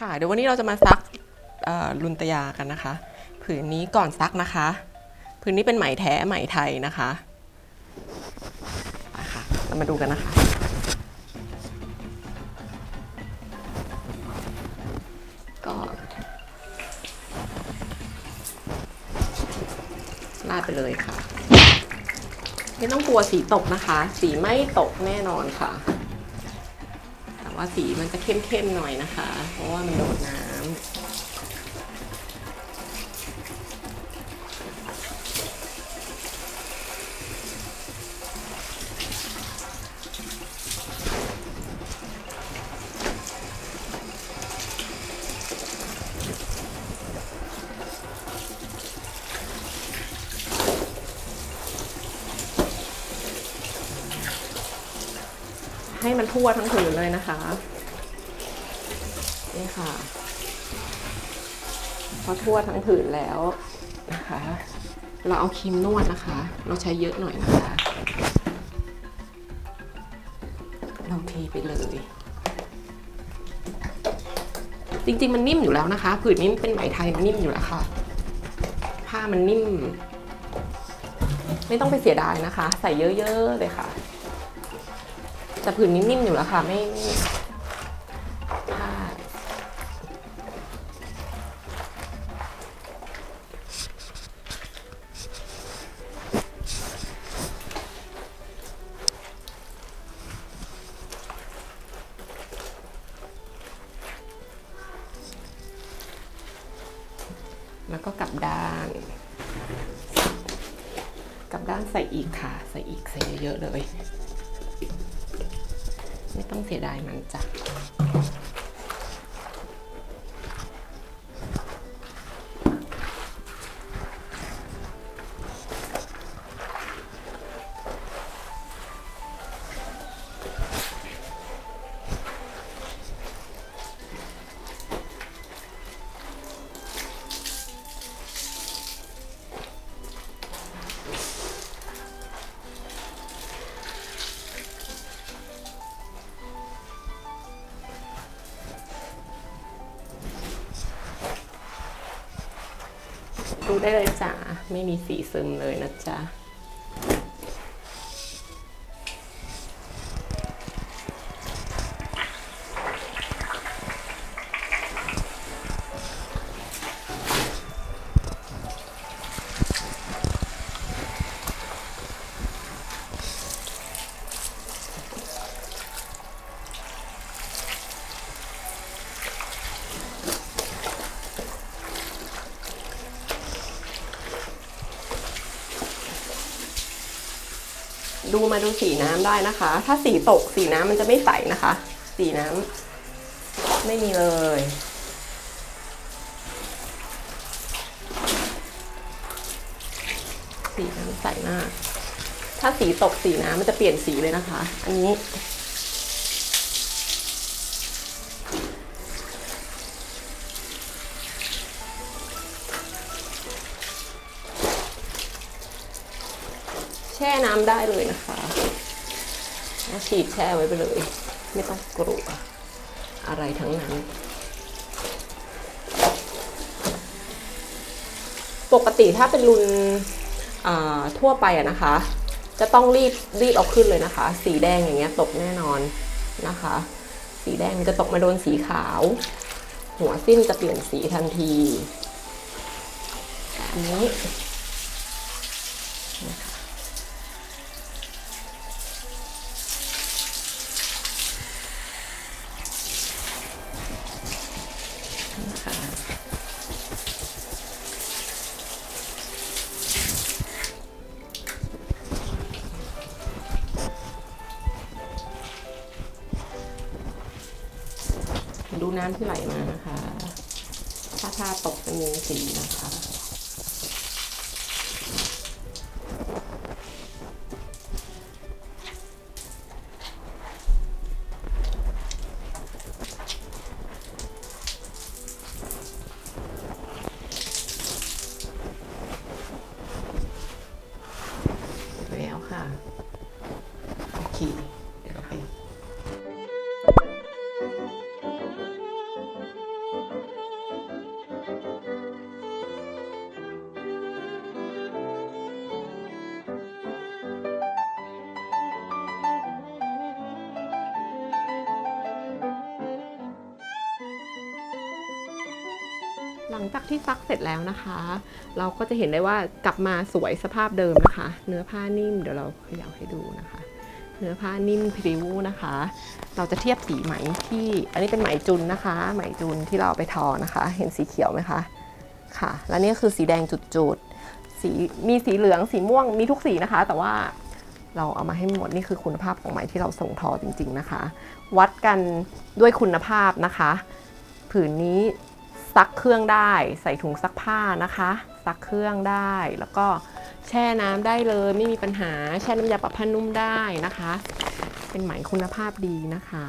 ค่ะ เดี๋ยววันนี้เราจะมาซักลุนตยากันนะคะ ผืนนี้ก่อนซักนะคะ ผืนนี้เป็นไหมแท้ไหมไทยนะคะไปค่ะเรามาดูกันนะคะ ก็ลาดไปเลยค่ะ ไม่ต้องกลัวสีตกนะคะ สีไม่ตกแน่นอนค่ะ ว่าสีมันจะเข้มๆหน่อยนะคะ เพราะว่ามันโดดน้ำ ให้มันทั่วทั้งผืนเลยนะคะ นี่ค่ะ พอทั่วทั้งผืนแล้วนะคะ เราเอาครีมนวดนะคะ เราใช้เยอะหน่อยนะคะ เราเทไปเลย จริงๆมันนิ่มอยู่แล้วนะคะ ผืนนี้เป็นไหมไทยมันนิ่มอยู่แล้วค่ะ ผ้ามันนิ่ม ไม่ต้องไปเสียดายนะคะ ใส่เยอะๆเลยค่ะ แต่ผืนนี้นิ่มอยู่แล้วค่ะไม่ไม่ผ้าแล้วก็กลับด้าน กลับด้านใส่อีกค่ะ ใส่อีกใส่เยอะๆเลย ไม่ต้องเสียดายมันจ้ะ ดูได้เลยจ้ะไม่มีสีซึมเลยนะจ๊ะ ดูมาดูสีน้ำได้นะคะ ถ้าสีตกสีน้ำมันจะไม่ใสนะคะ สีน้ำไม่มีเลย สีน้ำใสมาก ถ้าสีตกสีน้ำมันจะเปลี่ยนสีเลยนะคะ อันนี้ ช่น้ำได้เลยนะคะแล้วฉีดแช่ไว้ไปเลย ไม่ต้องกลัวอะไรทั้งนั้น ปกติถ้าเป็นรุนอ่าทั่วไปอะนะคะ จะต้องรีบรีบเอาขึ้นเลยนะคะ สีแดงอย่างเงี้ยตกแน่นอนนะคะ สีแดงมันจะตกมาโดนสีขาว หัวสิ้นจะเปลี่ยนสีทันทีแต่อันนี้นะคะ ดูน้ำที่ไหลมานะคะ ถ้าถ้าตกจะมีสีนะคะ หลังจากที่ซักเสร็จแล้วนะคะ เราก็จะเห็นได้ว่ากลับมาสวยสภาพเดิมนะคะ เนื้อผ้านิ่มเดี๋ยวเราขยับให้ดูนะคะ เนื้อผ้านิ่มพริ้วนะคะ เราจะเทียบสีไหมที่อันนี้เป็นไหมจุนนะคะ ไหมจุนที่เราเอาไปทอนะคะ เห็นสีเขียวไหมคะค่ะ แล้วนี่คือสีแดงจุดๆสีมีสีเหลืองสีม่วงมีทุกสีนะคะ แต่ว่าเราเอามาให้หมดนี่คือคุณภาพของไหมที่เราส่งทอจริง ๆนะคะ วัดกันด้วยคุณภาพนะคะ ผืนนี้ ซักเครื่องได้ ใส่ถุงซักผ้านะคะ ซักเครื่องได้ แล้วก็แช่น้ำได้เลย ไม่มีปัญหาแช่น้ำยาปรับผ้านุ่มได้นะคะ เป็นไหมคุณภาพดีนะคะ